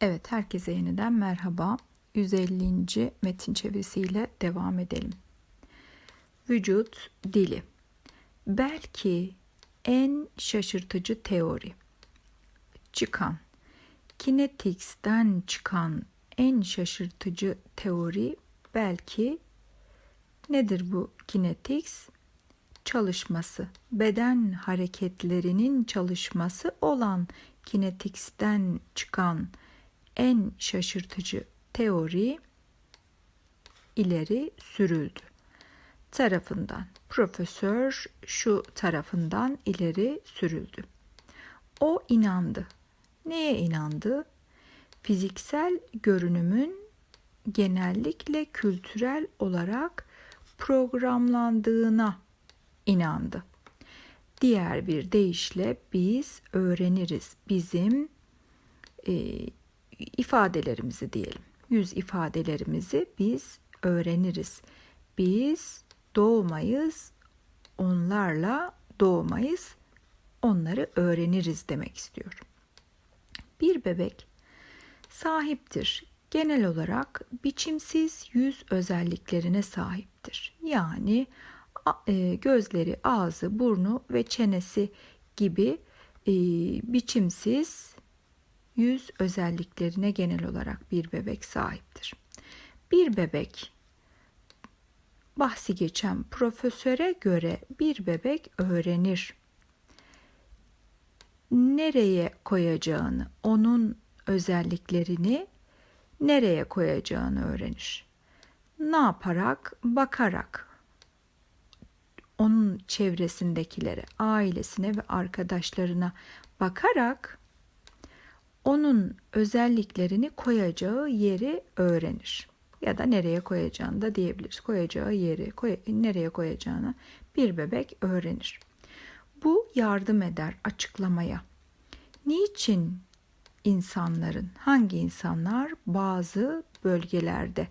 Evet, herkese yeniden merhaba. 150. metin çevirisiyle devam edelim. Vücut dili. Belki en şaşırtıcı teori. Çıkan. Kinetics'ten çıkan en şaşırtıcı teori belki nedir bu kinetics? Çalışması, beden hareketlerinin çalışması olan kinetics'ten çıkan en şaşırtıcı teori ileri sürüldü. Tarafından profesör şu tarafından ileri sürüldü. O inandı. Neye inandı? Fiziksel görünümün genellikle kültürel olarak programlandığına inandı. Diğer bir deyişle biz öğreniriz. Bizim e, ifadelerimizi diyelim. Yüz ifadelerimizi biz öğreniriz. Biz doğmayız, onlarla doğmayız. Onları öğreniriz demek istiyorum. Bir bebek sahiptir. Genel olarak biçimsiz yüz özelliklerine sahiptir. Yani e, gözleri, ağzı, burnu ve çenesi gibi e, biçimsiz yüz özelliklerine genel olarak bir bebek sahiptir. Bir bebek bahsi geçen profesöre göre bir bebek öğrenir. Nereye koyacağını, onun özelliklerini nereye koyacağını öğrenir. Ne yaparak? Bakarak. Onun çevresindekilere, ailesine ve arkadaşlarına bakarak onun özelliklerini koyacağı yeri öğrenir. Ya da nereye koyacağını da diyebiliriz. Koyacağı yeri, koy, nereye koyacağını bir bebek öğrenir. Bu yardım eder açıklamaya. Niçin insanların, hangi insanlar bazı bölgelerde,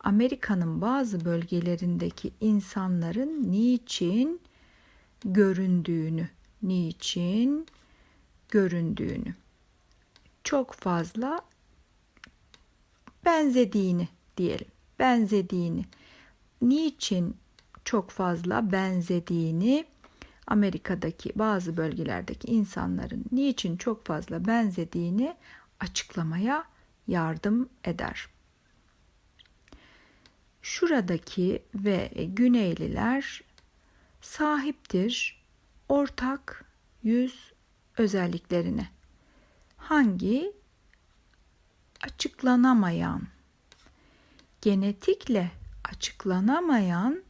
Amerika'nın bazı bölgelerindeki insanların niçin göründüğünü, niçin göründüğünü çok fazla benzediğini diyelim. Benzediğini. Niçin çok fazla benzediğini Amerika'daki bazı bölgelerdeki insanların niçin çok fazla benzediğini açıklamaya yardım eder. Şuradaki ve Güneyliler sahiptir ortak yüz özelliklerine hangi açıklanamayan genetikle açıklanamayan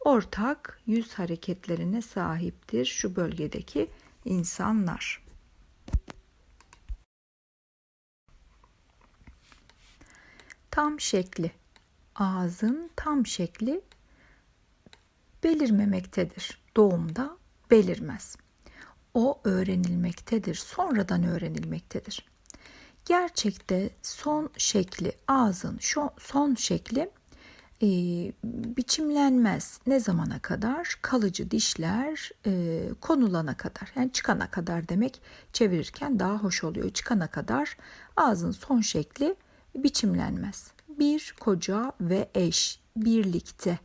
ortak yüz hareketlerine sahiptir şu bölgedeki insanlar. Tam şekli ağzın tam şekli belirmemektedir. Doğumda belirmez o öğrenilmektedir, sonradan öğrenilmektedir. Gerçekte son şekli, ağzın şu son şekli e, biçimlenmez. Ne zamana kadar? Kalıcı dişler e, konulana kadar. Yani çıkana kadar demek çevirirken daha hoş oluyor. Çıkana kadar ağzın son şekli biçimlenmez. Bir koca ve eş birlikte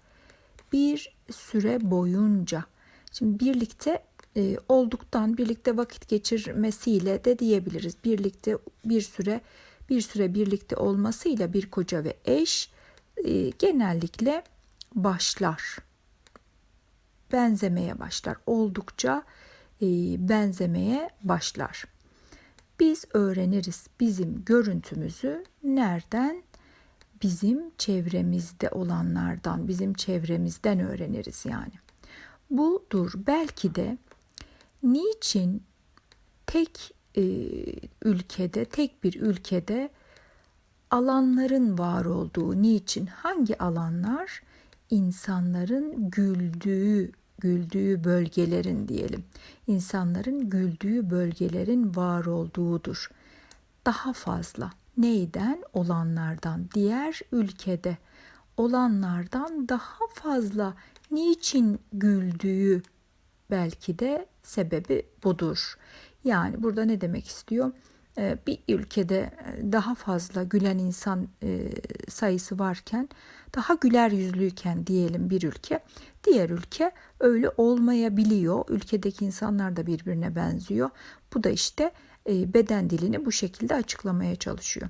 bir süre boyunca Şimdi birlikte e, olduktan birlikte vakit geçirmesiyle de diyebiliriz. Birlikte bir süre bir süre birlikte olmasıyla bir koca ve eş e, genellikle başlar. Benzemeye başlar. Oldukça e, benzemeye başlar. Biz öğreniriz bizim görüntümüzü nereden? Bizim çevremizde olanlardan, bizim çevremizden öğreniriz yani. Budur belki de niçin tek e, ülkede, tek bir ülkede alanların var olduğu, niçin, hangi alanlar? insanların güldüğü, güldüğü bölgelerin diyelim. İnsanların güldüğü bölgelerin var olduğudur. Daha fazla neyden? Olanlardan. Diğer ülkede olanlardan daha fazla niçin güldüğü belki de sebebi budur. Yani burada ne demek istiyor? e, bir ülkede e, daha fazla gülen insan e, sayısı varken daha güler yüzlüyken diyelim bir ülke diğer ülke öyle olmayabiliyor. Ülkedeki insanlar da birbirine benziyor. Bu da işte beden dilini bu şekilde açıklamaya çalışıyor.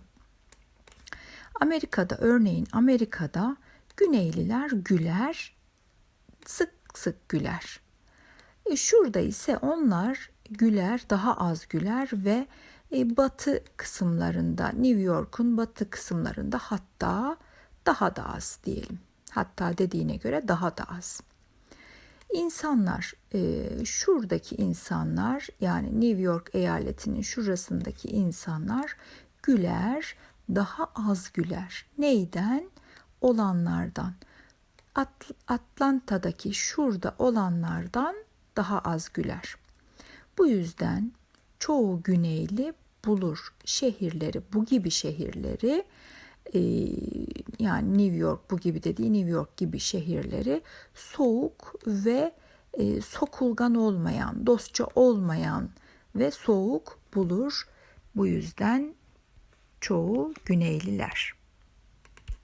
Amerika'da örneğin Amerika'da Güneyliler güler, sık sık güler. Şurada ise onlar güler, daha az güler ve e, batı kısımlarında, New York'un batı kısımlarında hatta daha da az diyelim. Hatta dediğine göre daha da az. İnsanlar, e, şuradaki insanlar yani New York eyaletinin şurasındaki insanlar güler, daha az güler. Neyden? Olanlardan. At- Atlanta'daki şurada olanlardan daha az güler. Bu yüzden çoğu güneyli bulur şehirleri, bu gibi şehirleri e, yani New York bu gibi dediği New York gibi şehirleri soğuk ve e, sokulgan olmayan, dostça olmayan ve soğuk bulur. Bu yüzden çoğu güneyliler.